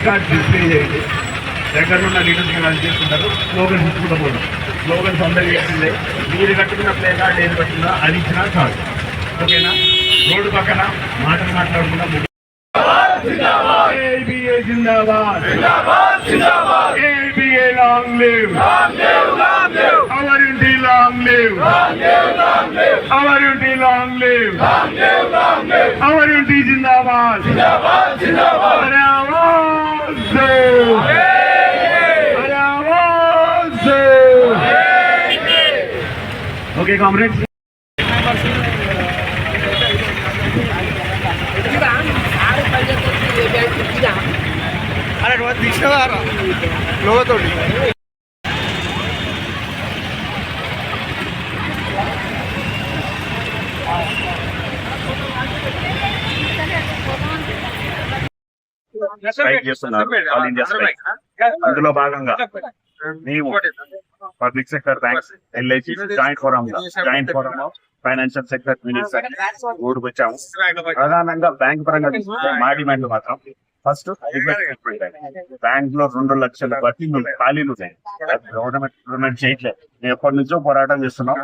Card display చేయండి దగ్గర ఉన్న లీడర్స్ కలిసి చేస్తుంటారు స్లోగన్స్ ఇచ్చుకుంటూ పోవడం స్లోగన్స్ అందరు చేసిందే మీరు కట్టుకున్న ప్లే కార్డ్ ఏది కట్టిందో అది ఇచ్చినా చాలు ఓకేనా రోడ్డు పక్కన మాటలు మాట్లాడుకుంటా ABA Zindabad ABA long live our unity long live our unity long live our unity జిందాబాద్ అరే ఆవాజ్ దో అరే ఆవాజ్ దో ఓకే కామ్రేడ్స్ అరే నువ్వు తీసినవారా? స్ట్రైక్ చేస్తున్నారు. ఆల్ ఇండియా స్ట్రైక్ అందులో భాగంగా మేము public sector banks LIC joint forum joint forum financial sector minister ఊరికి వచ్చాము. ప్రధానంగా బ్యాంక్ పరంగా మా డిమాండ్ మాత్రం. ఫస్ట్ బ్యాంక్లో రెండు లక్షల బట్టీలు ఖాళీలు ఉన్నాయి. గవర్నమెంట్ రిక్రూట్మెంట్ చేయట్లేదు. మేము ఎప్పటి నుంచో పోరాటం చేస్తున్నాం.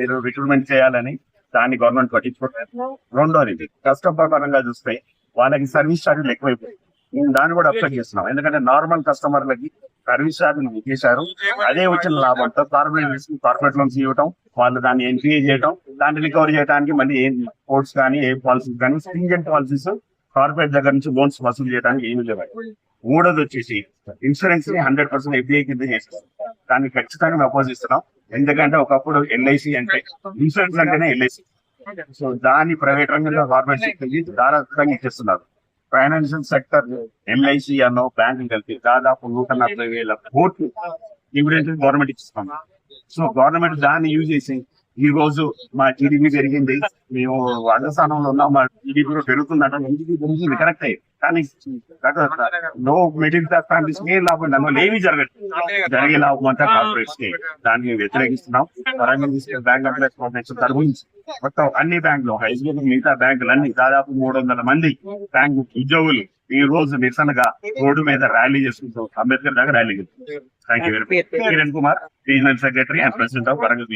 మీరు రిక్రూట్మెంట్ చేయాలని దాన్ని గవర్నమెంట్ పట్టించుకుంటారు రెండోది కస్టమర్ పరంగా చూస్తే వాళ్ళకి సర్వీస్ ఛార్జీలు ఎక్కువైపోయాయి. మేము దాన్ని కూడా అబ్జెక్ట్ చేస్తున్నాం. ఎందుకంటే నార్మల్ కస్టమర్లకి సర్వీస్ ఛార్జీలు చేశారు. అదే వచ్చిన లాభంతో కార్పొరేట్ కార్పొరేట్ లోన్స్ ఇవ్వటం వాళ్ళు దాన్ని ఎన్పిఏ చేయటం దాన్ని రికవర్ చేయడానికి మళ్ళీ ఏం కోర్ట్స్ కానీ ఏ పాలసీస్ కానీ స్ట్రింజెంట్ పాలసీస్ కార్పొరేట్ దగ్గర నుంచి లోన్స్ వసూలు చేయడానికి ఏమీ లేవు. మూడోది వచ్చేసి ఇన్సూరెన్స్ని హండ్రెడ్ పర్సెంట్ ఎఫ్డిఐ కింద చేస్తారు దాన్ని ఖచ్చితంగా మేము అపోజ్ ఇస్తున్నాం ఎందుకంటే ఒకప్పుడు ఎల్ఐసి అంటే ఇన్సూరెన్స్ అంటేనే ఎల్ఐసి సో దాన్ని ప్రైవేట్ రంగంలో గవర్నమెంట్ దాదాపుగా ఇచ్చేస్తున్నారు. ఫైనాన్షియల్ సెక్టర్ ఎంఐసి అన్నో బ్యాంకులు కలిపి దాదాపు నూట నలభై వేల కోట్లు డివిడెంట్ గవర్నమెంట్ ఇస్తున్నాం సో గవర్నమెంట్ దాన్ని యూజ్ చేసి ఈ రోజు మా టీడీపీ పెరిగింది. మేము అగ్రస్థానంలో ఉన్నాం. మా టీడీపీ కూడా పెరుగుతుందంట. జీడిపి పెరుగుతుంది కరెక్ట్. కానీ నో మిడిల్ క్లాస్ ఫ్యామిలీస్ ఏ లాభం? దానివల్ల ఏమీ జరగదు. జరిగే లాభం అంతా కార్పొరేట్స్కి. దాన్ని వ్యతిరేకిస్తున్నాం. బ్యాంక్ ఎంప్లాయీస్ తరపు మొత్తం అన్ని బ్యాంకులు హైస్కూల్ మిగతా బ్యాంకులు అన్ని దాదాపు మూడు వందల మంది బ్యాంకు ఉద్యోగులు ఈ రోజు నిరసనగా రోడ్డు మీద ర్యాలీ చేసుకుంటూ అంబేద్కర్ దాకా rally thank you very much Kiran Kumar regional secretary and president of Warangal